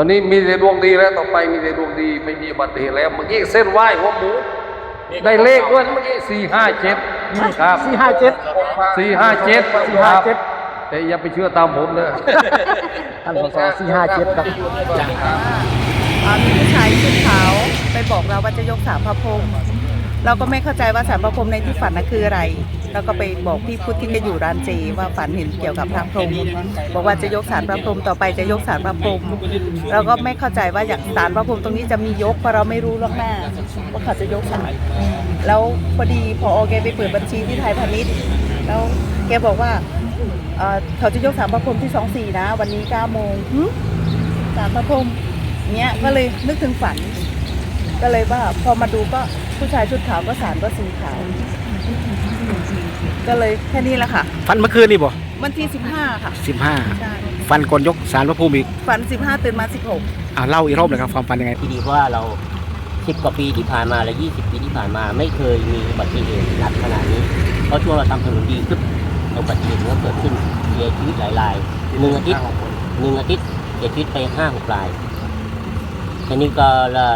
ตอนนี้มีแต่ดวงดีแล้วต่อไปมีแต่ดวงดีไม่มีอุบัติเหตุแล้วเมื่อกี้เส้นไหว้หัวหมูได้เลขด้วยเมื่อกี้สี่ห้าเจ็ดครับสี่ห้าเจ็ดสี่ห้าเจ็ดสี่ห้าเจ็ดแต่อย่าไปเชื่อตามผมเลยท่านสสสี่ห้าเจ็ดครับอ่ามีผู้ชายชุดขาวไปบอกเราว่าจะยกสารพระพรหมเราก็ไม่เข้าใจว่าสารพระพรหมในที่ฝันน่ะคืออะไร เราก็ไปบอกพี่พุทธที่ก็อยู่ร้านเจว่าฝันเห็นเกี่ยวกับพระพรหมบอกว่าจะยกสารพระพรหมต่อไปจะยกสารพระพรหมเราก็ไม่เข้าใจว่าอยากสารพระพรหมตรงนี้จะมียกเพราะเราไม่รู้ล่วงหน้าว่าเขาจะยกสารแล้วพอดีพอแกไปเปิดบัญชีที่ไทยพาณิชย์แล้วแกบอกว่าเขาจะยกสารพระพรหมที่สองสี่นะ วันนี้เก้าโมงหึสารพระพรหมเนี้ยก็เลยนึกถึงฝัน ก็เลยว่าพอมาดูก็ผู้ชายชุดขาวก็สารก็สีขาว ก็เลยแค่นี้แหละค่ะ ฟันเมื่อคืนนี่บ่วันที่สิบห้าค่ะ สิบห้าใช่ ฟันก่อนยกสารพระภูมิอีกฝันสิบห้าตื่นมาสิบหกอ่าเล่าอีกรอบเลยครับความฟันยังไง ที่ดีเพราะว่าเราสิบกว่าปีที่ผ่านมาและยี่สิบปีที่ผ่านมา ไม่เคยมีอุบัติเหตุหนักขนาดนี้ เพราะช่วงเราทำถนนดีขึ้นอุบัติเหตุก็เกิดขึ้นเสียชีวิตหลายรายหนึ่งอาทิตย์หนึ่งอาทิตย์เสียชีวิตไปห้าหกรายทีนี้ก็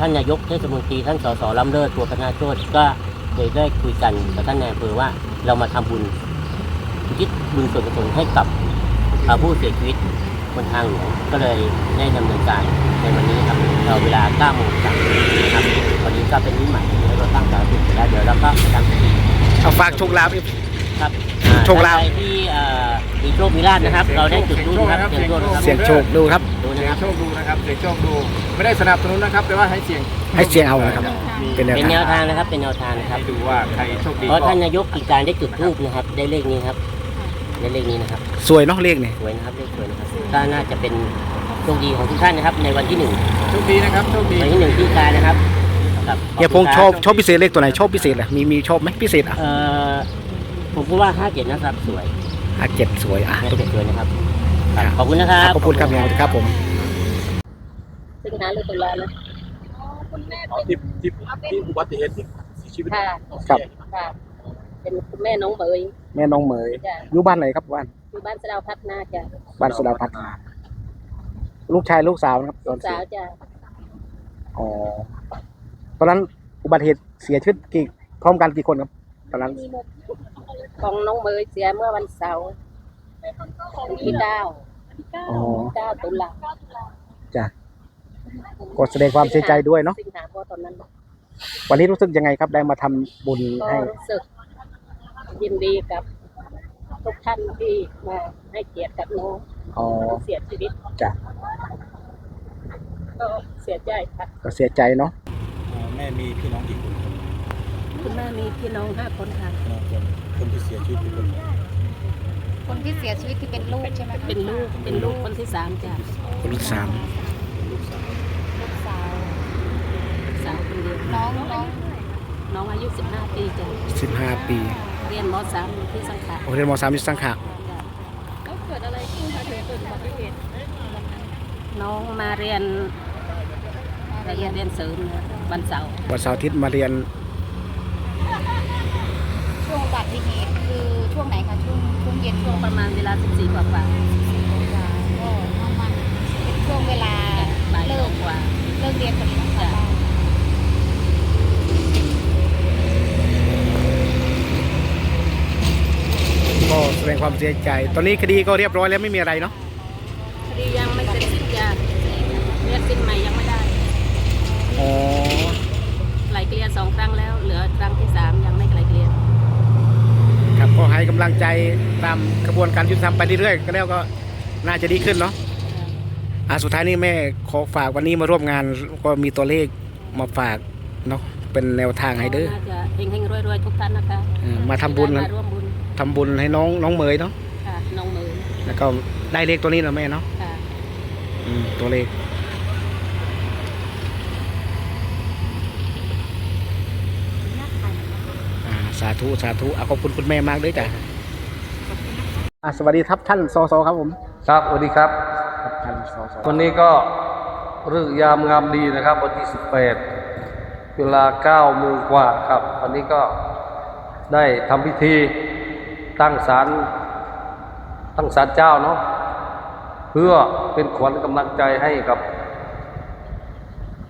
ท่านนายกเทศมนตรีท่านสสล้ำเลิศตัวคณะโชตก็เลยได้คุยกันกับท่านนายอำเภอว่า เรามาทำบุญอุทิศบุญส่วนกุศลให้กับอ่าผู้เสียชีวิตบนทางหลวงก็เลยได้ดำเนินการในวันนี้ครับเราเวลา9โมงสามนะครับวันนี้ก็เป็นนิมิตใหม่แล้วเราตั้งสาธุเสร็จแล้วเดี๋ยวเราก็ไปทำพิธีเอาฝากโชคลาภอีกครับโชคลาภท่นใดที่เอ่อมีโชคมีลาภนะครับ เราได้จุดรูปนะครับเสียงโชคนะครับ เสียงโชคดูครับดูเสีนะยคงรับโชคดูนะครับเสียงโชคดู ไม่ได้สนับสนุนนะครับแต่ว่าให้เสียงให้เสียงเอานะครับเป็นแนวเป็นแนทางวทางนะครับ เป็นแนวทางนะครับ ให้ดูว่าใครโชคดีเพราะก็ท่านนายกกิจการได้จุดรูปนะครับ ได้เลขนี้ครับ ได้เลขนี้นะครับ สวยเนาะเลขนี่สวยนะครับเลขสวยนะครับก็น่าจะเป็นโชคดีของทุกท่านนะครับ ในวันที่หนึ่งโชคดีนะครับโชคดีวันที่หนึ่งที่การนะครับครับเฮียพงษ์ชอบชอบพิเศษเลขตัวไหนชอบพิเศษอะมีมีชอบไหมพิเศษอะเอ่อผมพูดว่าห้าเจ็ดนะครับสวยอะเจ็ดสวยอะห้าเจ็ดสวยนะครับครับ ขอบคุณนะครับขอบคุณครับเนี่ยครับผมสิงหาหรือตุลานะที่ที่ที่อุบัติเหตุที่เสียชีวิตค่ะครับค่ะเป็นคุณแม่น้องเบยแม่น้องเหมยจ้ะอยู่บ้านไหนครับบ้านอยู่บ้านสะดาวพัฒนาจ้ะบ้านสุดาพัฒน์ลูกชายลูกสาวนะครับตอนสาเสียวจ้ะอ๋อตอนนั้นอุบัติเหตุเสียชีวิตกี่พร้อมกันกี่คนครับ ตอนนั้นของน้องเบยเสียเมื่อวันเสาร์วันที่ เก้าอ๋อ เก้าตุลาจ้ะก็แสดงความเสียใจด้วยเนาะสิงหาเพราะตอนนั้นวันนี้รู้สึกยังไงครับได้มาทำบุญก็ให้รู้สึกยินดีกับ ทุกท่านที่มาให้เกียรติกับน้องอ๋อเสียชีวิตจ้ะก็เสียใจค่ะก็เสียใจเนาะแม่มีพี่น้องกี่คนครับคุณแม่มีพี่น้องห้าคนค่ะคนคนที่เสียชีวิตเป็นคน คนที่เสียชีวิตที่เป็นลูกใช่ไหมคะเป็นลูกเป็นลูกคนที่สามจ้ะคนที่สามลูกสาวสาวคนเดียวน้องน้องน้องอายุสิบห้าปีจ้ะสิบห้าปีเรียนมสามอยู่ที่สังขะโอเรียนมสามที่สังขะแล้วเกิดอะไรขึ้นคะถึงเกิดอุบัติเหตุน้องมาเรียนมาเรีเรียยนนเรียนเสริมนะวันเสาร์วันเสาร์อาทิตย์มาเรียน ช่วงอุบัติเหตุคือช่วงไหนคะช่วงช่วงเย็นช่ช่ววงงประมาณเวลา 14กว่ากว่าก็ประมาณเป็นช่วงเวลาบ่ายเลิโมกงกว่าเลิกเรียนพอดีนะคะก็แสดงความเสียใจ ตอนนี้คดีก็เรียบร้อยแล้วไม่มีอะไรเนาะคดียังไม่เสร็จสิ้นจ้ะเรียกสิ้นใหม่ยังไม่ได้อ๋อไกลเกลี่ยสองครั้งแล้ว เหลือครั้งที่สามยังไม่ไกลเกลี่ย ครับ ก็ให้กำลังใจตามกระบวนการยุติธรรมไปเรื่อยๆก็แล้วก็น่าจะดีขึ้นเนาะอะสุดท้ายนี้แม่ขอฝากวันนี้มาร่วมงานก็มีตัวเลขมาฝากเนาะเป็นแนวทางให้เด้อน่าจะเฮงๆรวยๆทุกท่านนะคะเออมาทำบุญที่นะได้มาร่วมบุญทำบุญให้น้องน้องเหมยเนาะค่ะน้องมือแล้วก็ได้เลขตัวนี้นะแม่เนาะค่ะ อืมตัวเลขอ่าสาธุสาธุอะขอบคุณคุณแม่มากด้วยจ้ะอะสวัสดีครับท่านสสครับผมครับสวัสดีครับท่านสสวันนี้ก็เรื่องยามงามดีนะครับวันที่ 18 เวลา9โมงกว่าครับ วันนี้ก็ได้ทำพิธีตั้งศาลตั้งศาลเจ้าเนาะเพื่อเป็นขวัญกำลังใจให้กับ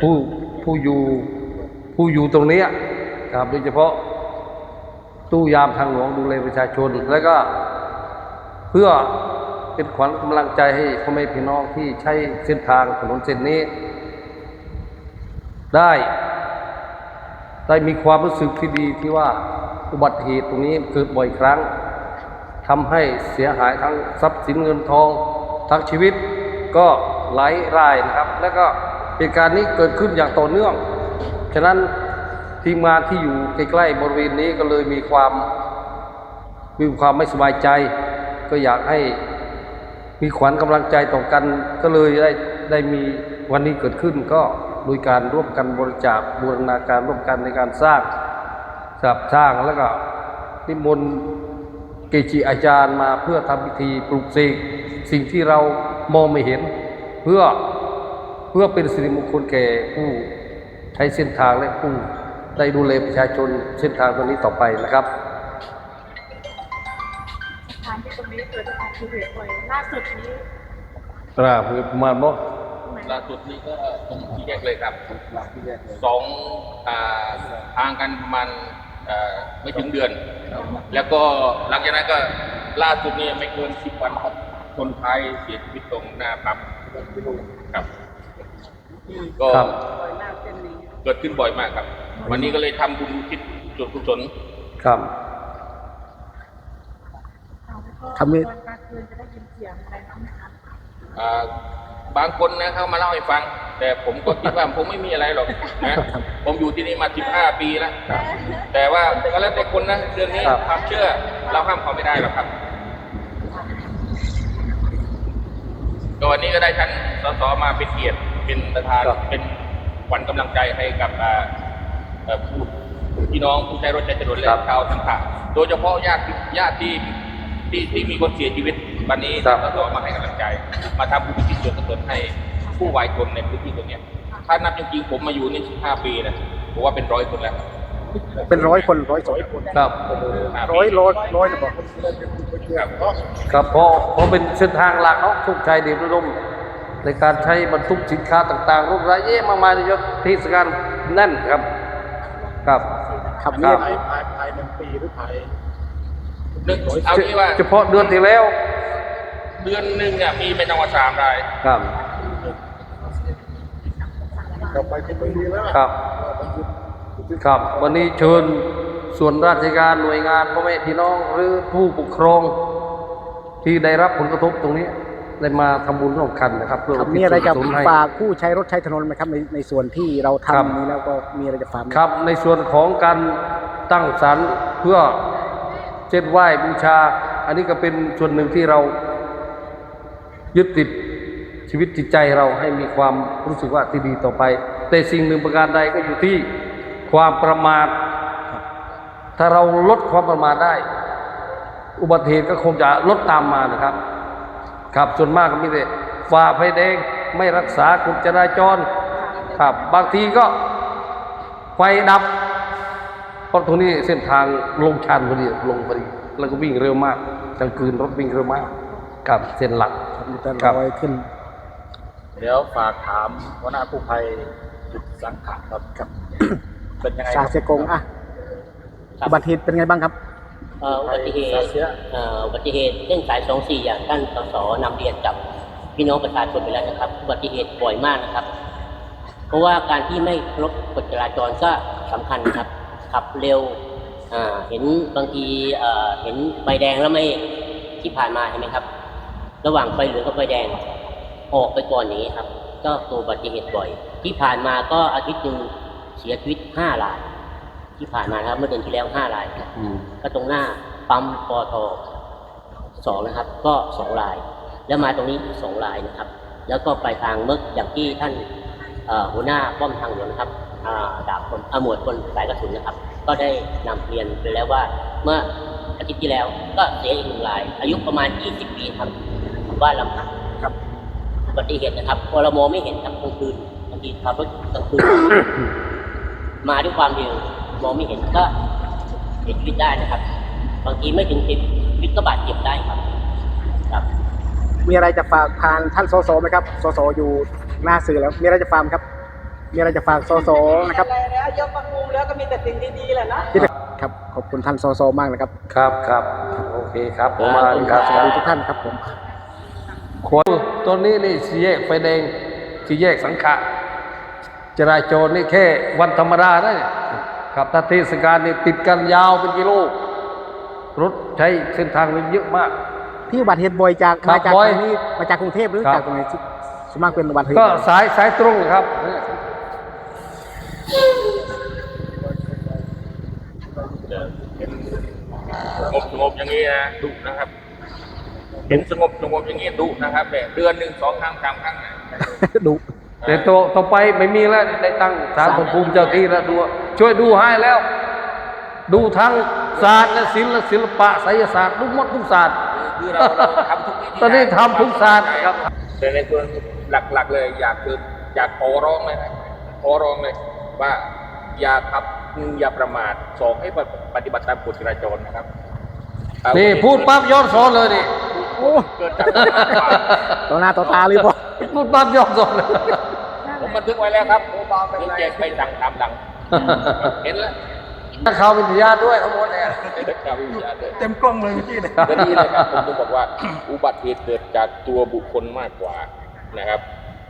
ผู้ผู้อยู่ผู้อยู่ตรงเนี้ยครับโดยเฉพาะ ตู้ยามทางหลวงดูแลประชาชน แล้วก็เพื่อเป็นขวัญกำลังใจให้พ่อแม่พี่น้องที่ใช้เส้นทางถนนเส้นนี้ ได้ ได้มีความรู้สึกที่ดีที่ว่าอุบัติเหตุตรงนี้เกิดบ่อยครั้งทำให้เสียหายทั้งทรัพย์สินเงินทองทั้งชีวิตก็หลายรายนะครับ แล้วก็เหตุการณ์นี้เกิดขึ้นอย่างต่อเนื่อง ฉะนั้น ทีมงานที่อยู่ใกล้ๆบริเวณนี้ก็เลยมีความมีความไม่สบายใจ ก็อยากให้มีขวัญกำลังใจต่อกัน ก็เลยได้ได้มีวันนี้เกิดขึ้น ก็โดยการร่วมกันบริจาคบูรณาการร่วมกันในการสร้างสับสร้างแล้วก็นิมนต์เกจิอาจารย์มาเพื่อทำพิธีปลุกเสกสิ่งที่เรามองไม่เห็น เพื่อเพื่อเป็นสิริมงคลแก่ผู้ใช้เส้นทางและผู้ ได้ดูแลประชาชนเส้นทางตรงนี้ต่อไปนะครับสถานที่ตรงนี้เกิดอุบัติเหตุบ่อยล่าสุดนี้ตราเพื่อประมาณบ่ล่าสุดนี้ก็ตรงที่แยกเลยครับสองอ่าทางกันประมาณอ่าไม่ถึงเดือน แล้วก็หลังจากนั้นก็ล่าสุดนี้ไม่เกินสิบวันครับคนไทยเสียชีวิตตรงหน้าปั๊มครับ ก็ครับเกิดขึ้นบ่อยมากครับ วันนี้ก็เลยทำบุญอุทิศส่วนกุศลครับทำนี้ตอนกลางคืนจะได้ยินเสียงอะไรบ้างไหมคะอ่าบางคนนะเขามาเล่าให้ฟัง แต่ผมก็คิดว่าผมไม่มีอะไรหรอกนะผมอยู่ที่นี่มา15ปีแล้วแต่ว่าก็แล้วแต่คนนะเรื่องนี้ครับความเชื่อ เราห้ามเขาไม่ได้หรอกครับก็วันนี้ก็ได้ท่านสสมาเป็นเกียรติเป็นประธานครับเป็นขวัญกำลังใจให้กับอ่าเอ่อ ผู้พี่น้องผู้ใช้รถใช้ถนนและชาวสังขะโดยเฉพาะญาติญาติที่ที่ที่มีคนเสียชีวิตวันนี้ครับสสมาให้กำลังใจ มาทำบุญอุทิศส่วนกุศลให้ผู้วายชนในพื้นที่ตรงเนี้ยถ้านับจริงๆผมมาอยู่นี่15ปีนะผมว่าเป็นร้อยคนแล้วเป็นร้อยคนร้อยสองคนครับ15ร้อยร้อยร้อยนะบอกครับครับเพราะเพราะเป็นเส้นทางหลักเนาะทุกชัยเดชอุดมในการใช้บรรทุกสินค้าต่างๆรูปรายเยอะมากมายในยศเทศกาลแน่นครับ ครับขับคเนี่รัยบนึกเอาที่ว่าเฉพาะเดือนที่แล้ว เดือนหนึ่งเนี่ยมีไม่น้อยกว่าสามรายครับครับ ครับ วันนี้เชิญส่วนราชการหน่วยงานพ่อแม่พี่น้องหรือผู้ปกครองที่ได้รับผลกระทบตรงนี้ ได้มาทำบุญร่วมกันนะครับเพื่อครับอุทิศมีอะไรจะส่วนกุศลให้ ฝากผู้ใช้รถใช้ถนนไหมครับในในส่วนที่เราครับ ทำนี้แล้วก็มีอะไรจะฝากไหม ครับในส่วนของการตั้งศาลเพื่อเส้นไหว้บูชา อันนี้ก็เป็นส่วนหนึ่งที่เรายึดติดชีวิตจิตใจเราให้มีความรู้สึกว่าที่ดีต่อไป แต่สิ่งหนึ่งประการใดก็อยู่ที่ความประมาทถ้าเราลดความประมาทได้ อุบัติเหตุก็คงจะลดตามมานะครับ ครับส่วนมากก็มีแต่ฝ่าไฟแดงไม่รักษากฎจราจร ครับบางทีก็ไฟดับ เพราะตรงนี้เส้นทางลงชันพอดีลงพอดีแล้วก็วิ่งเร็วมากกลางคืนรถวิ่งเร็วมากกับเส้นหลักมีแต่ครับร้อยขึ้น เดี๋ยวฝากถามหัวหน้ากู้ภัยจุดสังขารครับครับเป็นยังไงชาเซกงอะครับอุบัติเหตุเป็นไงบ้างครับเอ่ออุบัติเหตุเอ่ออุบัติเหตุเส้นสายสองสี่อย่างท่านสสนำเรียนกับพี่น้องประชาชนไปแล้วนะครับอุบัติเหตุบ่อยมากนะครับ เพราะว่าการที่ไม่เคารพกฎจราจรก็สำคัญนะครับขับเร็วอ่าเห็นบางทีเอ่อเห็นไฟแดงแล้วไม่ที่ผ่านมาใช่ไหมครับ ระหว่างไฟเหลืองกับไฟแดงออกไปก่อนอย่างนี้ครับ ก็เกิดอุบัติเหตุบ่อย ที่ผ่านมาก็อาทิตย์หนึ่งเสียชีวิตห้าราย ที่ผ่านมานะครับ เมื่อเดือนที่แล้วห้ารายครับอืมก็ตรงหน้าปั๊มปอทสองนะครับ ก็สองลาย แล้วมาตรงนี้อีกสองลายนะครับ แล้วก็ไปทางเมื่ออย่างที่ท่านเอ่อหัวหน้าป้อมทางหลวงนะครับอ่าดาบคนอาหมวดคนสายกระสุนนะครับ ก็ได้นำเรียนไปแล้วว่าเมื่ออาทิตย์ที่แล้วก็เสียอีกหนึ่งราย อายุประมาณ 20 ปีครับบ้านลำพังครับอุบัติเหตุนะครับพอเรามองไม่เห็นครับกลางคืนบางทีขับรถกลางคืนมาด้วยความเร็ว มองไม่เห็นก็เสียชีวิตได้นะครับ บางทีไม่ถึงสิบชีวิตก็บาดเจ็บได้ครับครับ มีอะไรจะฝากทางท่านสสไหมครับสสอยู่หน้าสื่อแล้วมีอะไรจะฝากไหมครับ มีอะไรจะฝากสสนะครับอะไรแล้วยกประมูลแล้วก็มีแต่สิ่งดีๆแหละนะที่จะครับขอบคุณท่านสสมากนะครับครับครับโอเคครับผมมาคครัรับบสวัสดีทุกท่านครับผมควรตัวนี้นี่สี่แยกไฟแดงสี่แยกสังขะจราจรนี่แค่วันธรรมดา ได้ครับถ้าเทศกาลนี่ติดกันยาวเป็นกิโล รถใช้เส้นทางนี้เยอะมาก ที่อุบัติเหตุบ่อยจากครับมาจากบ่อย ตรงนี้มาจากกรุงเทพหรือครับจากตรงไหนส่วนมากเป็นอุบัติเหตุก็สายสายตรงครับ สงบสงบอย่างนี้นะดุนะครับ เห็นสงบสงบอย่างนี้ดุนะครับแต่เดือนหนึ่งสองครั้งสามครั้งนะดุ แต่ต่อต่อไปไม่มีแล้วได้ตั้งศาลพระภูมิเจ้าที่แล้วดู ช่วยดูให้แล้ว ดูทั้งศาสตร์และศิลป์และศิลปะไสยศาสตร์ทุกหมดทุกศาสตร์คือเราเราทำทุกวิธีตอนนี้ทำทุกศาสตร์ครับแต่ในส่วนหลักๆเลยอยากคืออยากขอร้องเลยนะขอร้องเลยว่าอย่าขับหนึ่งอย่าประมาทสองให้ปฏิบัติตามกฎจราจรนะครับนี่พูดปั๊บย้อนสอนเลยนี่โอ้เกิดจากความประมาทต่อหน้าต่อตาเลยพ่อพูดปั๊บย้อนสอนเลยผมบันทึกไว้แล้วครับเดี๋ยวแจกไปสั่งตามหลัง เห็นแล้วนักข่าววิทยาด้วยทั้งหมดเนี่ยเต็มกล้องเลยเมื่อกี้เนี่ยก็นี่เลยครับผมถึงบอกว่าอุบัติเหตุเกิดจากตัวบุคคลมากกว่านะครับ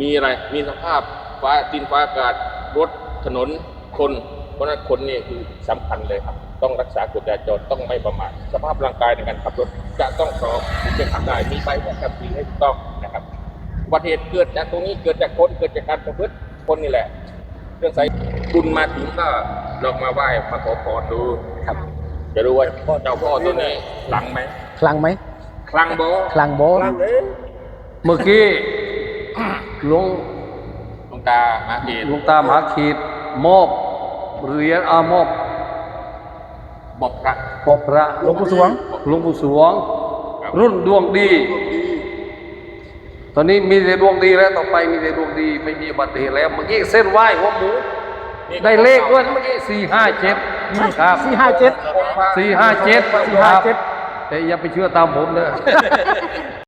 มีอะไรมีสภาพฟ้าดินฟ้าอากาศรถถนนคนเพราะฉะนั้นคนนี่คือสำคัญเลยครับ ต้องรักษากฎจราจรต้องไม่ประมาทสภาพร่างกายในการขับรถจะต้องพร้อมที่จะขับได้มีใบขับขี่ให้ถูกต้องนะครับอุบัติเหตุเกิดจากตรงนี้เกิดจากคนเกิดจากการประพฤติคนนี่แหละ เรื่องใส่คุณมาถึงก็ลองมาไหว้มาขอพรดูครับ จะรู้ว่าเจ้าพ่อตัวนี้คลังไหมคลังไหมคลังโบคลังโบเมื่อกี้หลวงหลวงตามาเกตหลวงตามหาขีดมอบเหรียญอามอบบอกพระปอบพระหลวงปู่สวงหลวงปู่สวง รุ่นดวงดี ตอนนี้มีแต่ดวงดีแล้วต่อไปมีแต่ดวงดีไม่มีอุบัติเหตุแล้ว เมื่อกี้เส้นไหว้หัวหมู ได้เลขด้วยนะเมื่อกี้สี่ห้าเจ็ดครับสี่ห้าเจ็ดสี่ห้าเจ็ดสี่ห้าเจ็ดแต่อย่าไปเชื่อตามผมเด้อ